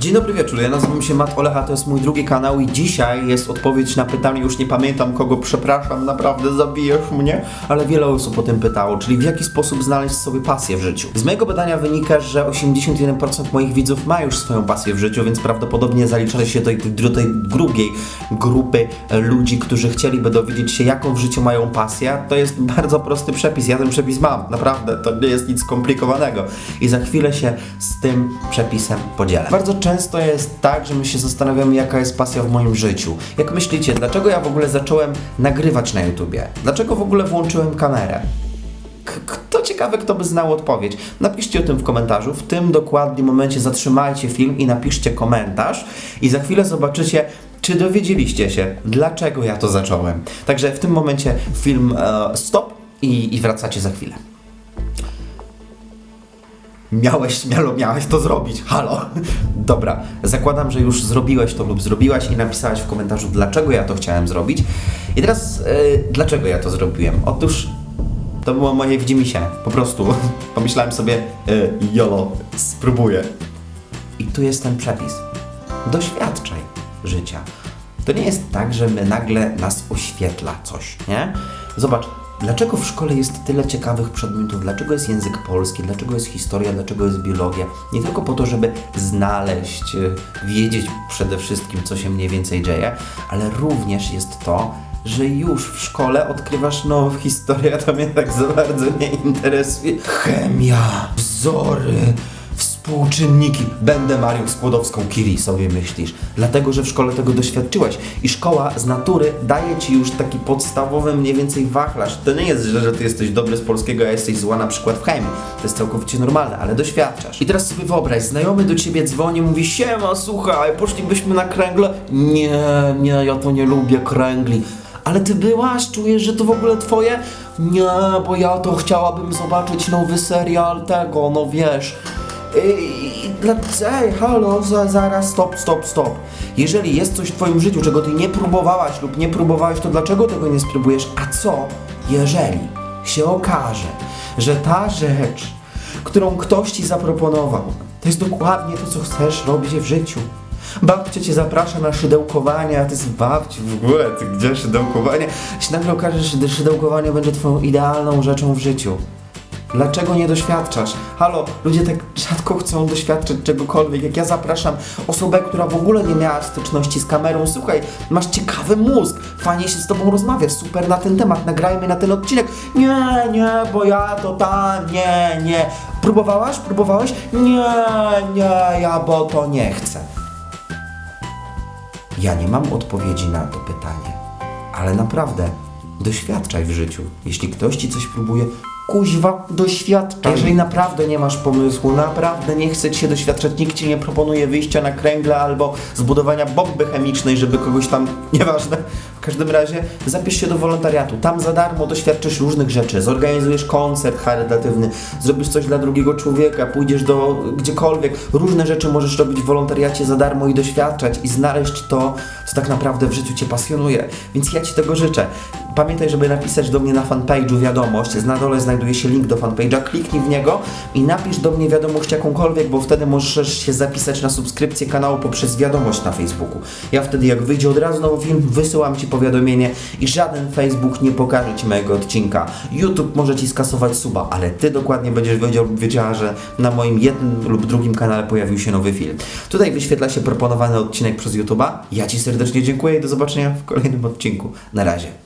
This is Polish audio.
Dzień dobry wieczór, ja nazywam się Matt Olecha, to jest mój drugi kanał i dzisiaj jest odpowiedź na pytanie, już nie pamiętam kogo, przepraszam, naprawdę zabijesz mnie, ale wiele osób o tym pytało, czyli w jaki sposób znaleźć sobie pasję w życiu. Z mojego badania wynika, że 81% moich widzów ma już swoją pasję w życiu, więc prawdopodobnie zaliczali się do tej, do tej drugiej grupy ludzi, którzy chcieliby dowiedzieć się, jaką w życiu mają pasję. To jest bardzo prosty przepis, ja ten przepis mam, naprawdę, to nie jest nic skomplikowanego i za chwilę się z tym przepisem podzielę. Bardzo często jest tak, że my się zastanawiamy, jaka jest pasja w moim życiu. Jak myślicie, dlaczego ja w ogóle zacząłem nagrywać na YouTubie? Dlaczego w ogóle włączyłem kamerę? Kto ciekawe, kto by znał odpowiedź? Napiszcie o tym w komentarzu. W tym dokładnie momencie zatrzymajcie film i napiszcie komentarz i za chwilę zobaczycie, czy dowiedzieliście się, dlaczego ja to zacząłem. Także w tym momencie film e, stop i, i wracacie za chwilę. Miałeś, śmiało miałeś to zrobić, halo. Dobra, zakładam, że już zrobiłeś to lub zrobiłaś i napisałaś w komentarzu, dlaczego ja to chciałem zrobić. I teraz, e, dlaczego ja to zrobiłem? Otóż to było moje widzimisię, po prostu. Pomyślałem sobie, y, jolo, spróbuję. I tu jest ten przepis. Doświadczaj życia. To nie jest tak, że my nagle nas oświetla coś, nie? Zobacz, dlaczego w szkole jest tyle ciekawych przedmiotów, dlaczego jest język polski, dlaczego jest historia, dlaczego jest biologia. Nie tylko po to, żeby znaleźć, y, wiedzieć przede wszystkim, co się mniej więcej dzieje, ale również jest to, że już w szkole odkrywasz nową historię, a to mnie tak za bardzo nie interesuje. Chemia, wzory, współczynniki. Będę Marią Skłodowską-Curie, sobie myślisz. Dlatego, że w szkole tego doświadczyłeś. I szkoła z natury daje ci już taki podstawowy mniej więcej wachlarz. To nie jest, że ty jesteś dobry z polskiego, a jesteś zła na przykład w chemii. To jest całkowicie normalne, ale doświadczasz. I teraz sobie wyobraź, znajomy do ciebie dzwoni, mówi siema, słuchaj, poszlibyśmy na kręgle? Nie, nie, ja to nie lubię kręgli. Ale ty byłaś? Czujesz, że to w ogóle twoje? Nie, bo ja to chciałabym zobaczyć nowy serial tego, no wiesz. I. Ej, halo, za, zaraz, stop, stop, stop. Jeżeli jest coś w twoim życiu, czego ty nie próbowałaś lub nie próbowałeś, to dlaczego tego nie spróbujesz? A co, jeżeli się okaże, że ta rzecz, którą ktoś ci zaproponował, to jest dokładnie to, co chcesz robić w życiu? Babcia cię zaprasza na szydełkowanie, a ty z babci w ogóle, ty gdzie szydełkowanie? Się nagle okaże, że szydełkowanie będzie twoją idealną rzeczą w życiu. Dlaczego nie doświadczasz? Halo, ludzie tak rzadko chcą doświadczyć czegokolwiek. Jak ja zapraszam osobę, która w ogóle nie miała styczności z kamerą, słuchaj, masz ciekawy mózg, fajnie się z tobą rozmawia, super na ten temat, nagrajmy na ten odcinek. Nie, nie, bo ja to tam, nie, nie. Próbowałaś? Próbowałeś? Nie, nie, ja bo to nie chcę. Ja nie mam odpowiedzi na to pytanie, ale naprawdę doświadczaj w życiu. Jeśli ktoś ci coś próbuje, kuźwa, doświadczaj. Jeżeli naprawdę nie masz pomysłu, naprawdę nie chce ci się doświadczać, nikt ci nie proponuje wyjścia na kręgle albo zbudowania bomby chemicznej, żeby kogoś tam, nieważne. Każdym razie zapisz się do wolontariatu. Tam za darmo doświadczysz różnych rzeczy. Zorganizujesz koncert charytatywny, zrobisz coś dla drugiego człowieka, pójdziesz do gdziekolwiek. Różne rzeczy możesz robić w wolontariacie za darmo i doświadczać i znaleźć to, co tak naprawdę w życiu Cię pasjonuje. Więc ja Ci tego życzę. Pamiętaj, żeby napisać do mnie na fanpage'u wiadomość. Na dole znajduje się link do fanpage'a. Kliknij w niego i napisz do mnie wiadomość jakąkolwiek, bo wtedy możesz się zapisać na subskrypcję kanału poprzez wiadomość na Facebooku. Ja wtedy, jak wyjdzie od razu nowy film, wysyłam Ci powiadomienie i żaden Facebook nie pokaże Ci mojego odcinka. YouTube może Ci skasować suba, ale Ty dokładnie będziesz wiedział wiedziała, że na moim jednym lub drugim kanale pojawił się nowy film. Tutaj wyświetla się proponowany odcinek przez YouTube'a. Ja Ci serdecznie dziękuję i do zobaczenia w kolejnym odcinku. Na razie.